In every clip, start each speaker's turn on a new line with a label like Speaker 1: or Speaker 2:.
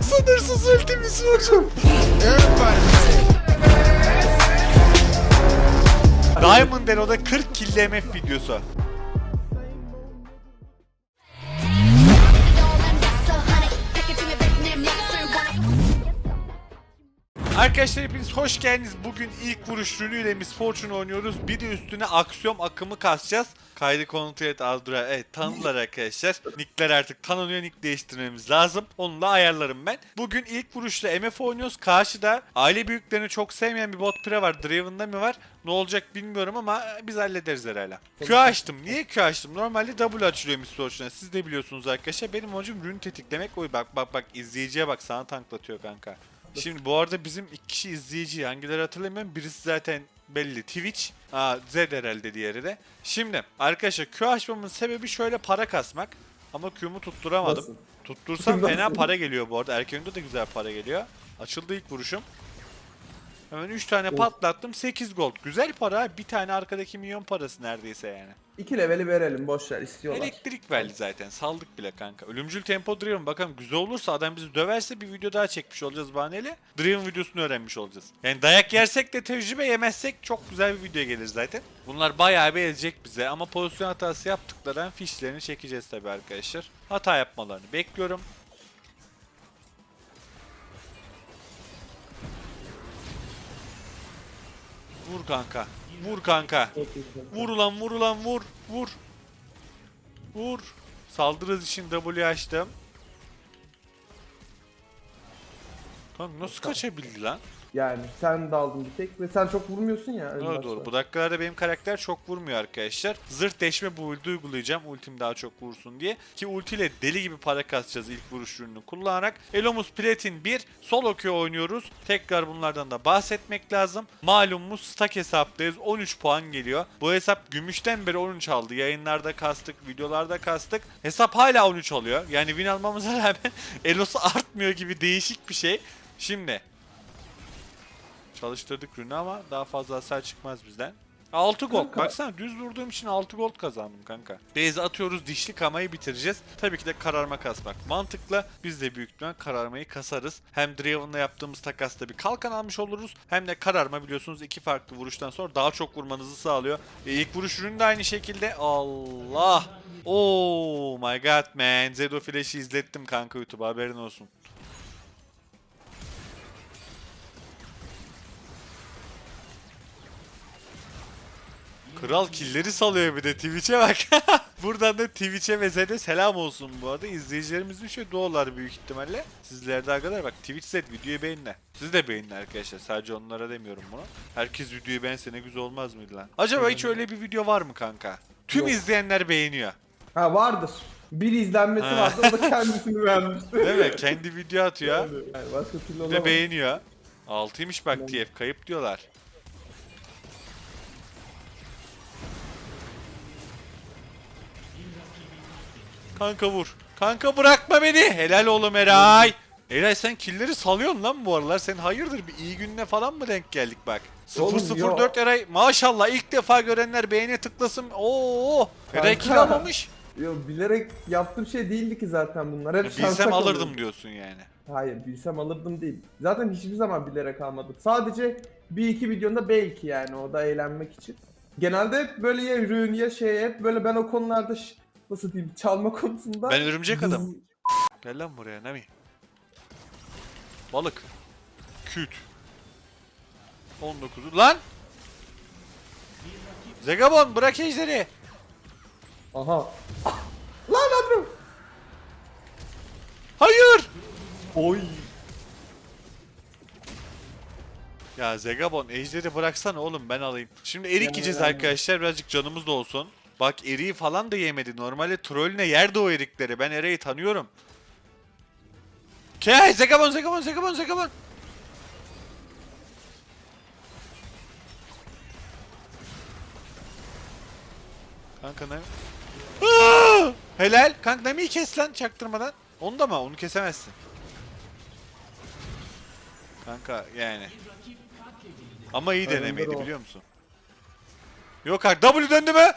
Speaker 1: Sınırsız ultimiz var. Diamond Elo'da 40 kill MF videosu. Arkadaşlar hepiniz hoş geldiniz. Bugün ilk vuruş rünüyle Miss Fortune oynuyoruz. Bir de üstüne aksiyon akımı kasacağız. Kaydı kontrol et Aldra. Evet tanıdılar arkadaşlar. Nickler artık tanınıyor. Nick değiştirmemiz lazım. Onu da ayarlarım ben. Bugün ilk vuruşla MF oynuyoruz. Karşıda aile büyüklerini çok sevmeyen bir bot pre var. Draven'da mı var? Ne olacak bilmiyorum ama biz hallederiz herhalde. Q açtım. Niye Q açtım? Normalde W açılıyor Miss Fortune'a. Siz de biliyorsunuz arkadaşlar. Benim amacım rün tetiklemek. Oy bak bak bak izleyiciye bak sana tanklatıyor kanka. Şimdi bu arada bizim iki kişi izleyici hangileri hatırlamıyorum. Birisi zaten belli Twitch. Aa Z herhalde diğeri de. Şimdi arkadaşlar Q açmamın sebebi şöyle para kasmak. Ama Q'mu tutturamadım.
Speaker 2: Nasıl?
Speaker 1: Tuttursam fena para geliyor bu arada. Erken'de de güzel para geliyor. Açıldı ilk vuruşum. Hemen 3 tane patlattım. 8 gold. Güzel para. Bir tane arkadaki milyon parası neredeyse yani.
Speaker 2: İki leveli verelim boş ver istiyorlar.
Speaker 1: Elektrik verdi zaten. Saldık bile kanka. Ölümcül tempo Driven bakalım güzel olursa adam bizi döverse bir video daha çekmiş olacağız bahaneyle. Driven videosunu öğrenmiş olacağız. Yani dayak yersek de tecrübe yemezsek çok güzel bir video gelir zaten. Bunlar bayağı bir ezecek bize ama pozisyon hatası yaptıklarından fişlerini çekeceğiz tabii arkadaşlar. Hata yapmalarını bekliyorum. Vur kanka. Vur kanka. Vur ulan vur ulan vur. Vur. Vur. Saldırız için W açtım. Kanka nasıl kaçabildi lan?
Speaker 2: Yani sen daldın bir tek ve sen çok vurmuyorsun ya.
Speaker 1: Doğru
Speaker 2: başta.
Speaker 1: doğru. Bu dakikalarda benim karakter çok vurmuyor arkadaşlar. Zırt deşme build'i uygulayacağım ultim daha çok vursun diye. Ki ultiyle deli gibi para kasacağız ilk vuruş ürününü kullanarak. Elomus Platin 1. Solo queue oynuyoruz. Tekrar bunlardan da bahsetmek lazım. Malumumuz stack hesaptayız. 13 puan geliyor. Bu hesap gümüşten beri 13 aldı. Yayınlarda kastık, videolarda kastık. Hesap hala 13 alıyor. Yani win almamıza rağmen Elos'u artmıyor gibi değişik bir şey. Şimdi Çalıştırdık rünü ama daha fazla hasar çıkmaz bizden. 6 gold.
Speaker 2: Kanka.
Speaker 1: Baksana düz vurduğum için 6 gold kazandım kanka. Base atıyoruz dişli kamayı bitireceğiz. Tabii ki de kararma kasmak mantıklı. Biz de büyük ihtimal kararmayı kasarız. Hem Draven'la yaptığımız takasta bir kalkan almış oluruz. Hem de kararma biliyorsunuz iki farklı vuruştan sonra daha çok vurmanızı sağlıyor. E, ilk vuruş ürünü de aynı şekilde. Allah. Oh my god man. Zedo Flash'i izlettim kanka YouTube'a haberin olsun. Kral killeri salıyor bir de Twitch'e bak. Buradan da Twitch'e ve Zed'e selam olsun bu arada. İzleyicilerimizin şöyle doğular büyük ihtimalle. Sizler de arkadaşlar bak Twitch Zed videoyu beğenin. Siz de beğenin arkadaşlar. Sadece onlara demiyorum bunu. Herkes videoyu beğense ne güzel olmaz mıydı lan? Acaba hiç öyle bir video var mı kanka? Tüm
Speaker 2: Yok.
Speaker 1: izleyenler beğeniyor.
Speaker 2: Ha vardır. Bir izlenmesi
Speaker 1: Ha.
Speaker 2: vardı o da kendisini beğenmiş.
Speaker 1: Değil mi? Kendi video atıyor.
Speaker 2: Yani başka türlü
Speaker 1: Bir
Speaker 2: olamaz.
Speaker 1: de beğeniyor. Altıymış bak TF kayıp diyorlar. Kanka vur. Kanka bırakma beni. Helal oğlum Eray. Eray sen killeri salıyorsun lan bu aralar. Sen hayırdır bir iyi gününe falan mı denk geldik bak.
Speaker 2: Oğlum,
Speaker 1: 004 Eray maşallah ilk defa görenler beğeni tıklasın. Oo! Eray kill
Speaker 2: Kanka.
Speaker 1: almamış.
Speaker 2: Yo, bilerek yaptığım şey değildi ki zaten bunlar. Hep şansa
Speaker 1: Bilsem alırdım diyorsun yani.
Speaker 2: Hayır bilsem alırdım değil. Zaten hiçbir zaman bilerek almadım. Sadece bir iki videonda belki yani o da eğlenmek için. Genelde hep böyle ya ürün ya şey hep böyle ben o konularda ş- nasıl diyeyim çalma konusunda.
Speaker 1: Ben örümcek adamım. Gel lan buraya Nami. Balık. Küt. 19'u. Lan! Zegabon bırak ejderi.
Speaker 2: Aha. Lan Adro.
Speaker 1: Hayır!
Speaker 2: Oy.
Speaker 1: Ya Zegabon ejderi bıraksana oğlum ben alayım. Şimdi erik yiyeceğiz arkadaşlar birazcık canımız da olsun. Bak eriği falan da yemedi. Normalde trollüne yerde o erikleri. Ben eriği tanıyorum. Ke Zegabon Zegabon Zegabon Zegabon. Kanka ne? Aa! Helal. Kanka Nami'yi kes lan çaktırmadan. Onu da mı? Onu kesemezsin. Kanka yani. Ama iyi denemeydi biliyor musun? Yok kanka W döndü mü?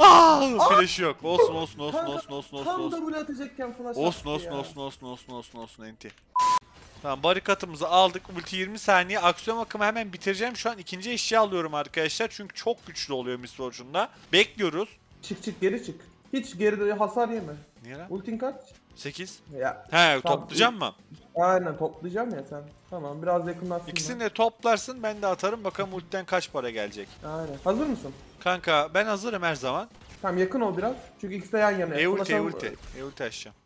Speaker 1: Aa, flash yok. Olsun olsun olsun
Speaker 2: Kanka,
Speaker 1: olsun olsun olsun
Speaker 2: Tam
Speaker 1: olsun.
Speaker 2: double atacakken flash
Speaker 1: Olsun
Speaker 2: attı
Speaker 1: olsun
Speaker 2: ya.
Speaker 1: olsun olsun olsun olsun olsun enti. Tamam barikatımızı aldık. Ulti 20 saniye. Aksiyon akımı hemen bitireceğim. Şu an ikinci eşya alıyorum arkadaşlar. Çünkü çok güçlü oluyor Miss Fortune'da. Bekliyoruz.
Speaker 2: Çık çık geri çık. Hiç geride hasar yeme.
Speaker 1: Niye lan?
Speaker 2: Ultin kaç?
Speaker 1: 8.
Speaker 2: Ya
Speaker 1: He toplayacağım mı?
Speaker 2: aynen toplayacağım ya sen. Tamam biraz yakınlaşsın.
Speaker 1: İkisini de toplarsın ben de atarım. Bakalım ultiden kaç para gelecek.
Speaker 2: Aynen. Hazır mısın?
Speaker 1: Kanka ben hazırım her zaman.
Speaker 2: Tamam yakın ol biraz. Çünkü ikisi de yan yana.
Speaker 1: E ulti e ulti. E ulti açacağım.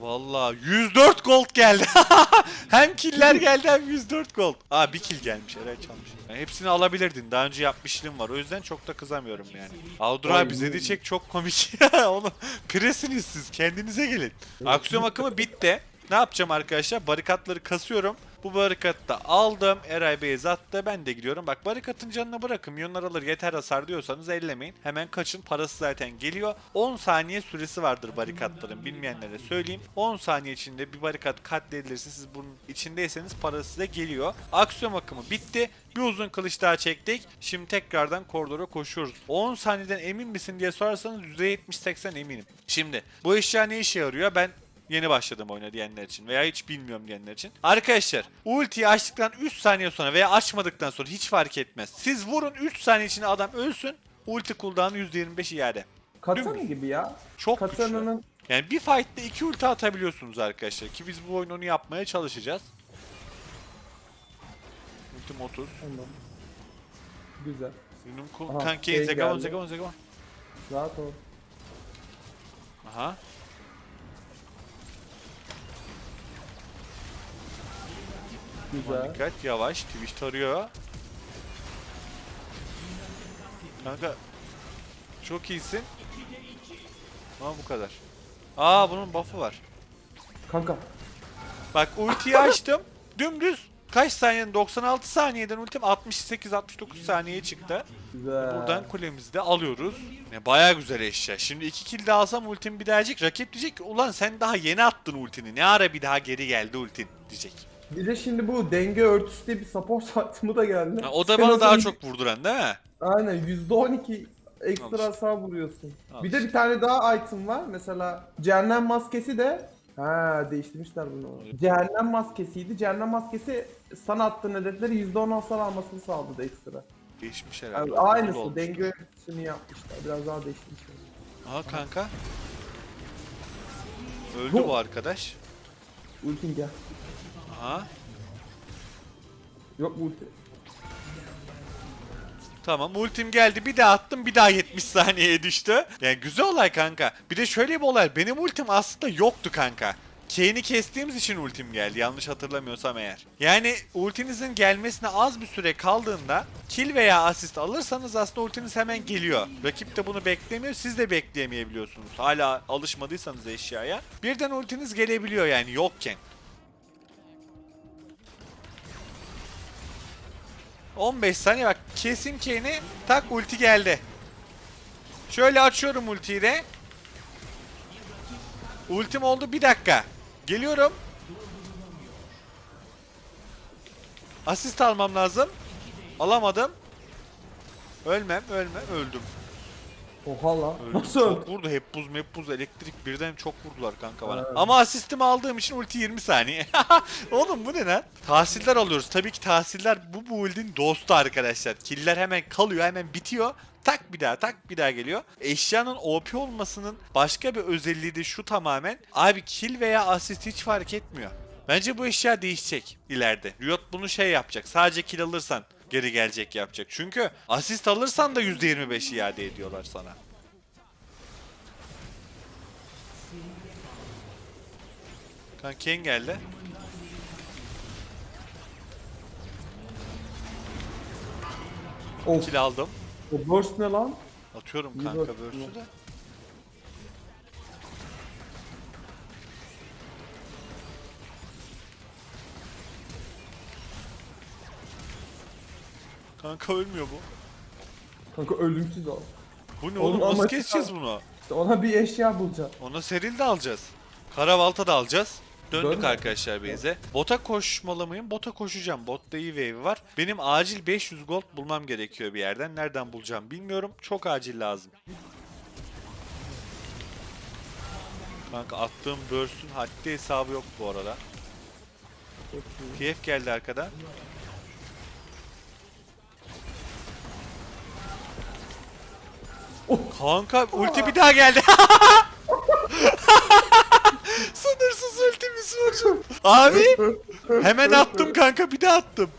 Speaker 1: Vallahi 104 gold geldi. hem killer geldi hem 104 gold. Aa bir kill gelmiş Eray çalmış. Yani hepsini alabilirdin. Daha önce yapmışlığım var. O yüzden çok da kızamıyorum yani. Audra
Speaker 2: iyi.
Speaker 1: diyecek çok komik. Onu presiniz siz. Kendinize gelin. Aksiyon akımı bitti. Ne yapacağım arkadaşlar? Barikatları kasıyorum. Bu barikatı da aldım. Eray Bey attı. Ben de gidiyorum. Bak barikatın canına bırakın. Milyonlar alır yeter hasar diyorsanız ellemeyin. Hemen kaçın. Parası zaten geliyor. 10 saniye süresi vardır barikatların. Bilmeyenlere söyleyeyim. 10 saniye içinde bir barikat katledilirse siz bunun içindeyseniz parası size geliyor. Aksiyon akımı bitti. Bir uzun kılıç daha çektik. Şimdi tekrardan koridora koşuyoruz. 10 saniyeden emin misin diye sorarsanız %70-80 eminim. Şimdi bu eşya ne işe yarıyor? Ben Yeni başladım oyuna diyenler için veya hiç bilmiyorum diyenler için. Arkadaşlar ultiyi açtıktan 3 saniye sonra veya açmadıktan sonra hiç fark etmez. Siz vurun 3 saniye içinde adam ölsün. Ulti cooldown'u %25 iade.
Speaker 2: Katana gibi ya.
Speaker 1: Çok güçlü.
Speaker 2: Katana'nın
Speaker 1: Yani bir fight'te 2 ulti atabiliyorsunuz arkadaşlar. Ki biz bu oyunu onu yapmaya çalışacağız. Ultim 30.
Speaker 2: Ondan. Güzel.
Speaker 1: Yunum cool. Kanki
Speaker 2: şey
Speaker 1: Zegabon. Zegabon Zegabon.
Speaker 2: Rahat ol.
Speaker 1: Aha.
Speaker 2: Güzel.
Speaker 1: dikkat yavaş Twitch tarıyor. Kanka çok iyisin. Ama bu kadar. Aa bunun buff'ı var.
Speaker 2: Kanka.
Speaker 1: Bak ultiyi açtım. Dümdüz kaç saniyenin 96 saniyeden ultim 68-69 saniyeye çıktı.
Speaker 2: Güzel.
Speaker 1: Buradan kulemizi de alıyoruz. Ne baya güzel eşya. Şimdi iki kill de alsam ultim bir daha diyecek. Rakip diyecek ki ulan sen daha yeni attın ultini. Ne ara bir daha geri geldi ultin diyecek.
Speaker 2: Bir de şimdi bu denge örtüsü diye bir support satımı da geldi.
Speaker 1: Ha, o da bana daha çok vurduran değil mi?
Speaker 2: Aynen %12
Speaker 1: Al
Speaker 2: ekstra
Speaker 1: işte.
Speaker 2: hasar vuruyorsun.
Speaker 1: Al
Speaker 2: bir de
Speaker 1: işte.
Speaker 2: bir tane daha item var. Mesela cehennem maskesi de Ha değiştirmişler bunu. Cehennem maskesiydi. Cehennem maskesi sana attığın hedefleri %10 hasar almasını sağladı ekstra.
Speaker 1: Değişmiş
Speaker 2: Yani
Speaker 1: herhalde. Cool
Speaker 2: aynısı
Speaker 1: olmuş.
Speaker 2: denge örtüsünü yapmışlar. Biraz daha değiştirmişler.
Speaker 1: Aha kanka. Öldü
Speaker 2: Bu-
Speaker 1: bu arkadaş.
Speaker 2: Ultin gel.
Speaker 1: Aha.
Speaker 2: Yok bu ulti.
Speaker 1: Tamam ultim geldi bir daha attım bir daha 70 saniyeye düştü. Yani güzel olay kanka. Bir de şöyle bir olay benim ultim aslında yoktu kanka. Kane'i kestiğimiz için ultim geldi yanlış hatırlamıyorsam eğer. Yani ultinizin gelmesine az bir süre kaldığında kill veya asist alırsanız aslında ultiniz hemen geliyor. Rakip de bunu beklemiyor siz de bekleyemeyebiliyorsunuz. Hala alışmadıysanız eşyaya. Birden ultiniz gelebiliyor yani yokken. 15 saniye bak kesim Kane'i tak ulti geldi. Şöyle açıyorum ultiyi de. Ultim oldu bir dakika. Geliyorum. Asist almam lazım. Alamadım. Ölmem, ölmem, öldüm.
Speaker 2: Oha lan.
Speaker 1: öldüm.
Speaker 2: Nasıl
Speaker 1: Çok vurdu. Hep buz, hep buz, elektrik birden çok vurdular kanka bana.
Speaker 2: Evet.
Speaker 1: Ama asistimi aldığım için ulti 20 saniye. Oğlum bu ne lan? Tahsiller alıyoruz. Tabii ki tahsiller bu build'in dostu arkadaşlar. Killer hemen kalıyor, hemen bitiyor. Tak bir daha, tak bir daha geliyor. Eşyanın OP olmasının başka bir özelliği de şu tamamen. Abi kill veya asist hiç fark etmiyor. Bence bu eşya değişecek ileride. Riot bunu şey yapacak. Sadece kill alırsan geri gelecek yapacak. Çünkü asist alırsan da %25 iade ediyorlar sana. Kan Kane geldi.
Speaker 2: Of.
Speaker 1: Kill aldım.
Speaker 2: O burst ne lan?
Speaker 1: Atıyorum kanka burst'ü de. Kanka ölmüyor bu.
Speaker 2: Kanka ölümsüz o.
Speaker 1: Bu ne
Speaker 2: Oğlum
Speaker 1: oğlum? Nasıl keseceğiz bunu?
Speaker 2: İşte ona bir eşya bulacağım.
Speaker 1: Ona seril de alacağız. Karabalta da alacağız. Döndük
Speaker 2: Dönme.
Speaker 1: arkadaşlar base'e. Bota koşmalı mıyım? Bota koşacağım. Botta iyi wave var. Benim acil 500 gold bulmam gerekiyor bir yerden. Nereden bulacağım bilmiyorum. Çok acil lazım. Kanka attığım burst'ün haddi hesabı yok bu arada. TF geldi arkadan. Kanka ulti bir daha geldi. Sınırsız ultimiz var. Abi hemen attım kanka bir daha attım.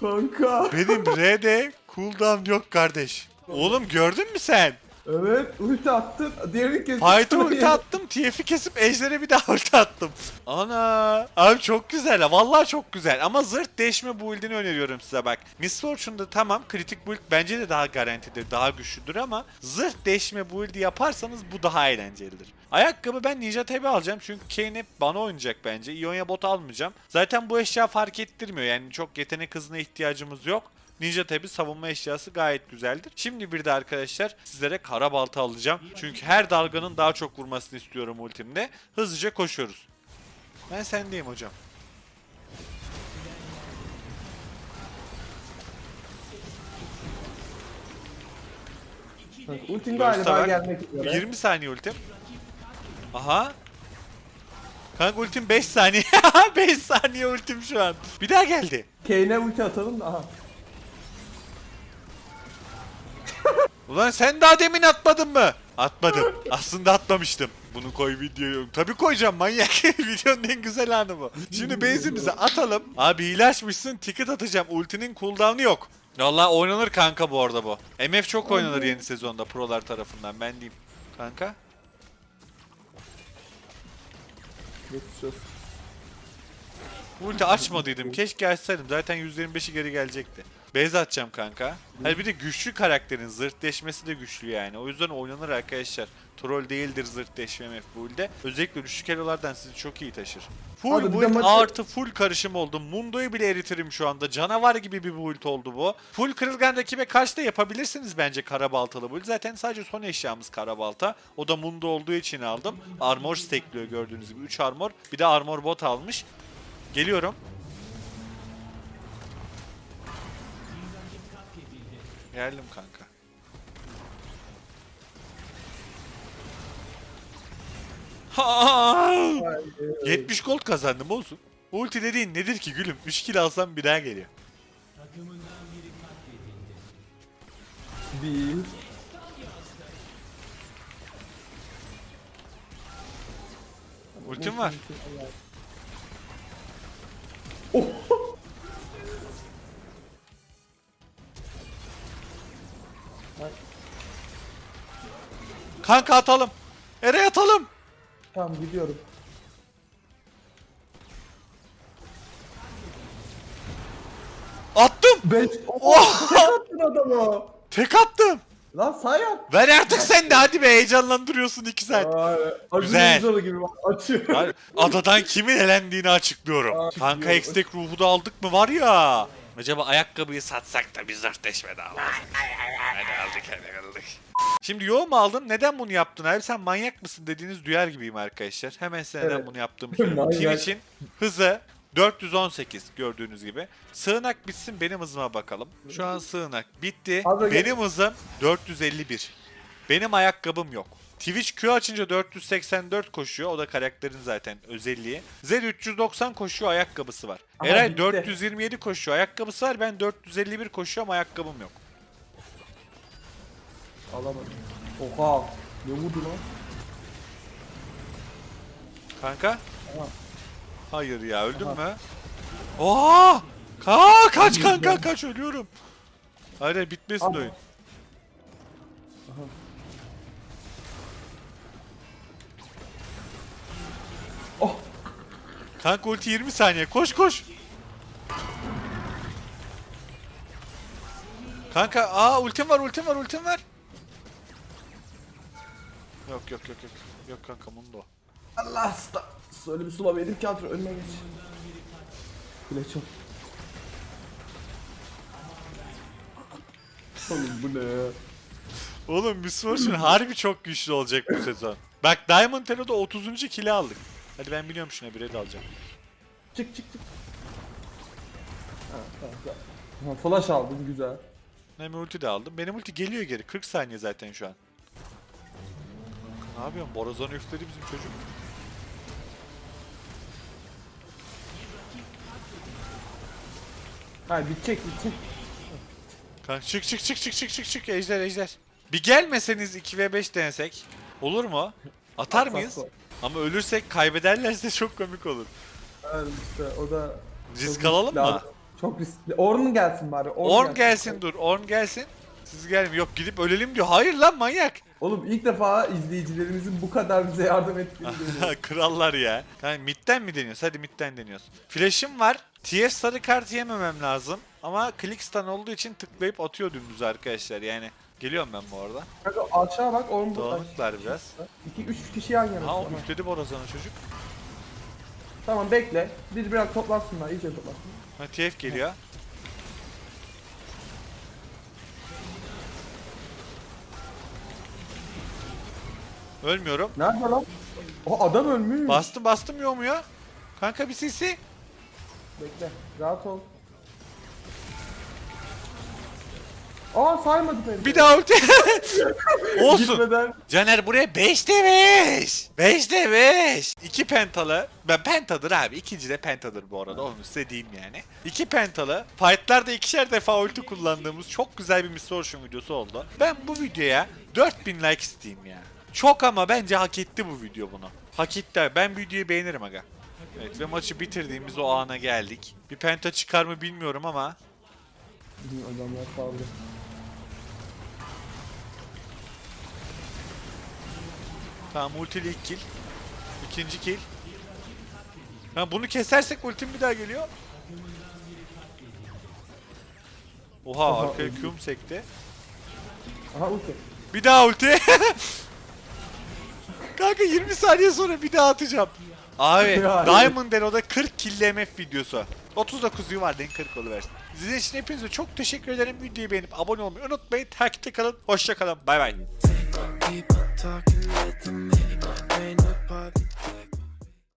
Speaker 2: Kanka.
Speaker 1: Benim R'de cooldown yok kardeş. Oğlum gördün mü sen?
Speaker 2: Evet ulti attın. Diğerini kesin.
Speaker 1: Fight'a ulti attım, TF'i kesip Ejder'e bir daha ulti attım. Ana! Abi çok güzel vallahi çok güzel. Ama zırt değişme build'ini öneriyorum size bak. Miss Fortune'da tamam, kritik build bence de daha garantidir, daha güçlüdür ama zırt değişme build'i yaparsanız bu daha eğlencelidir. Ayakkabı ben Ninja Tabi alacağım çünkü Kane hep bana oynayacak bence. Ionia bot almayacağım. Zaten bu eşya fark ettirmiyor yani çok yetenek hızına ihtiyacımız yok. Ninja Tabi savunma eşyası gayet güzeldir. Şimdi bir de arkadaşlar sizlere kara balta alacağım. Çünkü her dalganın daha çok vurmasını istiyorum ultimde. Hızlıca koşuyoruz. Ben sendeyim hocam.
Speaker 2: Ultin
Speaker 1: Burst'a
Speaker 2: galiba
Speaker 1: bak.
Speaker 2: gelmek üzere.
Speaker 1: 20 saniye ultim. Aha. Kanka ultim 5 saniye. 5 saniye ultim şu an. Bir daha geldi.
Speaker 2: Kane'e ulti atalım da. Aha.
Speaker 1: Ulan sen daha demin atmadın mı? Atmadım. Aslında atmamıştım. Bunu koy videoya. Tabii koyacağım manyak. Videonun en güzel anı bu. Şimdi base'imize atalım. Abi hile açmışsın. Ticket atacağım. Ultinin cooldown'u yok. Vallahi oynanır kanka bu arada bu. MF çok oynanır yeni sezonda prolar tarafından ben diyeyim. Kanka.
Speaker 2: Olsun.
Speaker 1: Ulti açmadıydım. Keşke açsaydım. Zaten %25'i geri gelecekti. Base atacağım kanka. Hani bir de güçlü karakterin zırt deşmesi de güçlü yani. O yüzden oynanır arkadaşlar. Troll değildir MF build'de. Özellikle güçlü kelolardan sizi çok iyi taşır. Full
Speaker 2: Abi
Speaker 1: build
Speaker 2: maçı-
Speaker 1: artı full karışım oldu. Mundo'yu bile eritirim şu anda. Canavar gibi bir build oldu bu. Full kırılgan rakibe karşı da yapabilirsiniz bence karabaltalı build. Zaten sadece son eşyamız karabalta. O da Mundo olduğu için aldım. Armor stackliyor gördüğünüz gibi. 3 armor. Bir de armor bot almış. Geliyorum. Geldim kanka. Ha!
Speaker 2: Vay be.
Speaker 1: 70 gold kazandım olsun. Ulti dediğin nedir ki gülüm? 3 kill alsam bir daha geliyor.
Speaker 2: Bir.
Speaker 1: Ultim var.
Speaker 2: Oh.
Speaker 1: Kanka atalım. Ere atalım.
Speaker 2: Tamam gidiyorum.
Speaker 1: Attım.
Speaker 2: Beş.
Speaker 1: Oh!
Speaker 2: Tek attın adamı.
Speaker 1: Tek attım.
Speaker 2: Lan say at.
Speaker 1: Ver artık sen de hadi be heyecanlandırıyorsun 2 saat.
Speaker 2: Vay
Speaker 1: Güzel.
Speaker 2: Gibi açıyor.
Speaker 1: Adadan kimin elendiğini açıklıyorum.
Speaker 2: Aa,
Speaker 1: Kanka. Hextech ruhu da aldık mı var ya. Acaba ayakkabıyı satsak da bir zırtleşme daha var. hadi aldık hadi aldık. Şimdi yo mu aldın? Neden bunu yaptın abi? Sen manyak mısın dediğiniz duyar gibiyim arkadaşlar. Hemen size neden
Speaker 2: Evet.
Speaker 1: bunu yaptığımı söyleyeyim.
Speaker 2: Manyak.
Speaker 1: Twitch'in hızı 418 gördüğünüz gibi. Sığınak bitsin benim hızıma bakalım. Şu an sığınak bitti.
Speaker 2: Abi gel-
Speaker 1: benim hızım 451. Benim ayakkabım yok. Twitch Q açınca 484 koşuyor. O da karakterin zaten özelliği. Z 390 koşuyor ayakkabısı var.
Speaker 2: Aha,
Speaker 1: Eray
Speaker 2: bitti.
Speaker 1: 427 koşuyor ayakkabısı var. Ben 451 koşuyorum ayakkabım yok.
Speaker 2: Alamadım. Oha. Ne vurdu lan?
Speaker 1: Kanka?
Speaker 2: Aha.
Speaker 1: Hayır ya öldün
Speaker 2: Aha.
Speaker 1: mü? Oha! Ka kaç kanka kaç ölüyorum. Hayır bitmesin
Speaker 2: Ama-
Speaker 1: oyun. Kanka ulti 20 saniye koş koş. Kanka aa ultim var ultim var ultim var. Yok yok yok yok. Yok kanka mundo.
Speaker 2: Allah hasta. Öyle bir sula yedim ki hatır önüme geç. Bile çok. Oğlum bu ne ya?
Speaker 1: Oğlum Miss Fortune harbi çok güçlü olacak bu sezon. Bak Diamond Elo'da 30. kili aldık. Hadi ben biliyorum şuna bir red alacağım.
Speaker 2: Çık çık çık. Ha, tamam. Ha, flash aldım güzel.
Speaker 1: Hem ulti de aldım. Benim ulti geliyor geri. 40 saniye zaten şu an. Ne yapıyorsun? Borazan üfledi bizim çocuk.
Speaker 2: Ha bitecek bitecek.
Speaker 1: Kanka çık çık çık çık çık çık çık ejder ejder. Bir gelmeseniz 2v5 denesek. Olur mu? Atar
Speaker 2: At,
Speaker 1: mıyız? Ama ölürsek kaybederlerse çok komik olur.
Speaker 2: Evet işte o da...
Speaker 1: Risk
Speaker 2: çok
Speaker 1: alalım mı?
Speaker 2: Çok riskli. Orn gelsin bari. Orn,
Speaker 1: Orn gelsin dur. Orn gelsin. Siz gelin. Yok gidip ölelim diyor. Hayır lan manyak.
Speaker 2: Oğlum ilk defa izleyicilerimizin bu kadar bize yardım ettiğini.
Speaker 1: Krallar ya. Yani midden mi deniyoruz? Hadi midden deniyoruz. Flash'ım var. TF sarı kart yememem lazım. Ama click stun olduğu için tıklayıp atıyor dümdüz arkadaşlar. Yani geliyorum ben bu arada.
Speaker 2: Kanka aşağı bak Orn burada.
Speaker 1: Dağınıklar biraz.
Speaker 2: 2-3 kişi yan yana.
Speaker 1: Ha o üfledi borazanı çocuk.
Speaker 2: tamam bekle. Bir biraz toplansınlar iyice toplansınlar.
Speaker 1: Ha TF geliyor. Ölmüyorum.
Speaker 2: Nerede lan? O adam ölmüş.
Speaker 1: Bastım bastım yoğmuyor. Kanka bir sesi.
Speaker 2: Bekle. Rahat ol. Aa saymadı beni.
Speaker 1: Bir daha ulti. Olsun.
Speaker 2: Gitmeden.
Speaker 1: Caner buraya 5'te 5. 5'te 5. 2 pentalı. Ben pentadır abi. İkinci de pentadır bu arada. Onu size diyeyim yani. 2 pentalı. Fightlarda ikişer defa ulti kullandığımız çok güzel bir Misfortune videosu oldu. Ben bu videoya 4000 like isteyeyim ya. Çok ama bence hak etti bu video bunu. Hak etti. Ben videoyu beğenirim aga. Evet ve maçı bitirdiğimiz o ana geldik. Bir penta çıkar mı bilmiyorum ama
Speaker 2: Adamlar saldı.
Speaker 1: Tamam ultili ilk kill. İkinci kill. Ha bunu kesersek ultim bir daha geliyor. Oha
Speaker 2: Oha,
Speaker 1: arkaya. Q'm sekti.
Speaker 2: Aha ulti.
Speaker 1: Bir daha ulti. Kanka 20 saniye sonra bir daha atacağım. Abi
Speaker 2: Ya.
Speaker 1: Diamond Elo'da 40 kill MF videosu. 39 yuvarlayın 40 oluversin. Sizin için hepinize çok teşekkür ederim. Videoyu beğenip abone olmayı unutmayın. Takipte kalın. Hoşça kalın. Bay bay.
Speaker 3: People talking with me. Ain't nobody